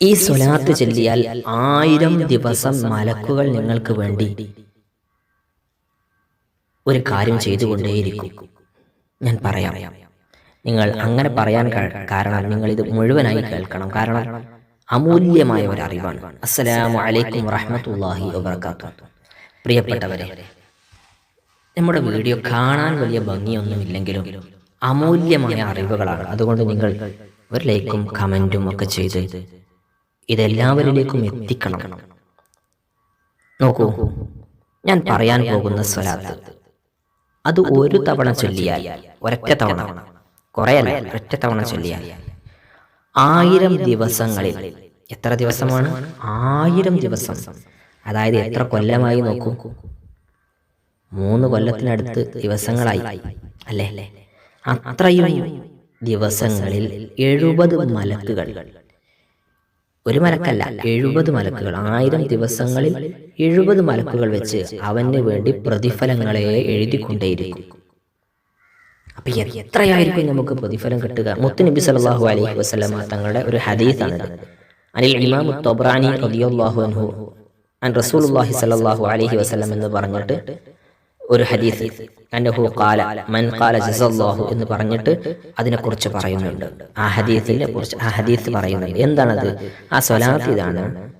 ഈ സ്വലാത്ത് ചൊല്ലിയാൽ ആയിരം ദിവസം മലക്കുകൾ നിങ്ങൾക്ക് വേണ്ടി ഒരു കാര്യം ചെയ്തുകൊണ്ടേയിരിക്കും. ഞാൻ പറയാം. നിങ്ങൾ അങ്ങനെ പറയാൻ കാരണം നിങ്ങൾ ഇത് മുഴുവനായി കേൾക്കണം. കാരണം അമൂല്യമായ ഒരു അറിവാണ്. അസ്സലാമു അലൈക്കും വബറകാതുഹു. പ്രിയപ്പെട്ടവരെ നമ്മുടെ വീഡിയോ കാണാൻ വലിയ ഭംഗിയൊന്നുമില്ലെങ്കിലും അമൂല്യമായ അറിവുകളാണ്. അതുകൊണ്ട് നിങ്ങൾ ഒരു ലൈക്കും കമന്റും ഒക്കെ ചെയ്ത് ഇതെല്ലാവരിലേക്കും എത്തിക്കണം. നോക്കൂ ഞാൻ പറയാൻ പോകുന്ന സ്വലാത്ത്. അത് ഒരു തവണ ചൊല്ലിയാൽ ഒരൊറ്റ തവണ. കുറയല്ല ഒരൊറ്റ തവണ ചൊല്ലിയാൽ. ആയിരം ദിവസങ്ങളിൽ. എത്ര ദിവസമാണ്? ആയിരം ദിവസം. അതായത് എത്ര കൊല്ലമായി നോക്കൂ. മൂന്ന് കൊല്ലത്തിനടുത്ത് ദിവസങ്ങളായി. അല്ലേ? അത്രയും ദിവസങ്ങളിൽ എഴുപത് മലക്കുകൾ. ഒരു മലക്കല്ല എഴുപത് മലക്കുകൾ. ആയിരം ദിവസങ്ങളിൽ എഴുപത് മലക്കുകൾ വെച്ച് അവന് വേണ്ടി പ്രതിഫലങ്ങളെ എഴുതിക്കൊണ്ടേയിരിക്കും. അപ്പൊ എത്രയായിരിക്കും നമുക്ക് പ്രതിഫലം കിട്ടുക? മുത്ത് നബി സല്ലല്ലാഹു അലൈഹി വസല്ലമ തങ്ങളുടെ ഒരു ഹദീസാണിത്. അനിൽ ഇമാം അൻ റസൂലുള്ളാഹി സ്വല്ലല്ലാഹു അലൈഹി വസല്ലം എന്ന് പറഞ്ഞിട്ട് ഒരു ഹദീസ്. അന്നഹു ഖാല മൻ ഖാല ജസല്ലാഹു എന്ന് പറഞ്ഞിട്ട് അതിനെക്കുറിച്ച് പറയുന്നുണ്ട്. ആ ഹദീസിനെ കുറിച്ച് ആ ഹദീസ് പറയുന്നുണ്ട്. എന്താണത്? ആ സ്വലാത്ത് ഇതാണ്.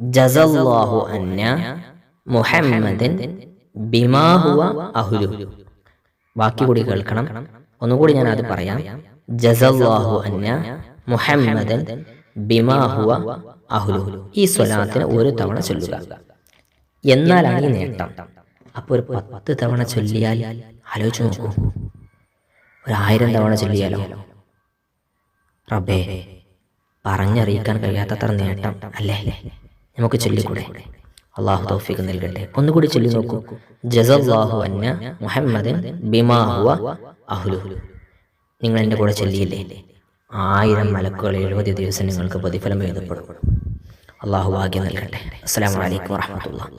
ജസല്ലാഹു അന്ന മുഹമ്മദൻ ബിമാ ഹുവ അഹ്ലു. ബാക്കി കൂടി കേൾക്കണം. ഒന്നുകൂടി ഞാൻ അത് പറയാം. ജസല്ലാഹു അന്ന മുഹമ്മദൻ ബിമാ ഹുവ അഹ്ലു. ഈ സ്വലാത്തിന് ഒരു തവണ ചൊല്ലുക. എന്നാലാണ് ഈ നേട്ടം. അപ്പോൾ ഒരു പത്ത് തവണ ചൊല്ലിയാൽ ആലോചിച്ച് നോക്കൂ. ഒരു ആയിരം തവണ ചൊല്ലിയാലോ? റബ്ബേ പറഞ്ഞറിയിക്കാൻ കഴിയാത്തത്ര നേട്ടം അല്ലേ? നമുക്ക് ചൊല്ലിക്കൂടെ? അള്ളാഹു തൗഫീഖ് നൽകട്ടെ. ഒന്നുകൂടി ചൊല്ലി നോക്കൂ. ജസല്ലാഹു അന്ന മുഹമ്മദൻ ബിമാ ഹുവ നിങ്ങൾ എന്റെ കൂടെ ചൊല്ലിയില്ലേ? ആയിരം മലക്കുകൾ എഴുപത് ദിവസം നിങ്ങൾക്ക് പ്രതിഫലം എഴുതപ്പെടും. അള്ളാഹു ഭാഗ്യം നൽകട്ടെ. അസ്സാം അലൈക്കും വറഹ്മത്തുള്ളാഹി.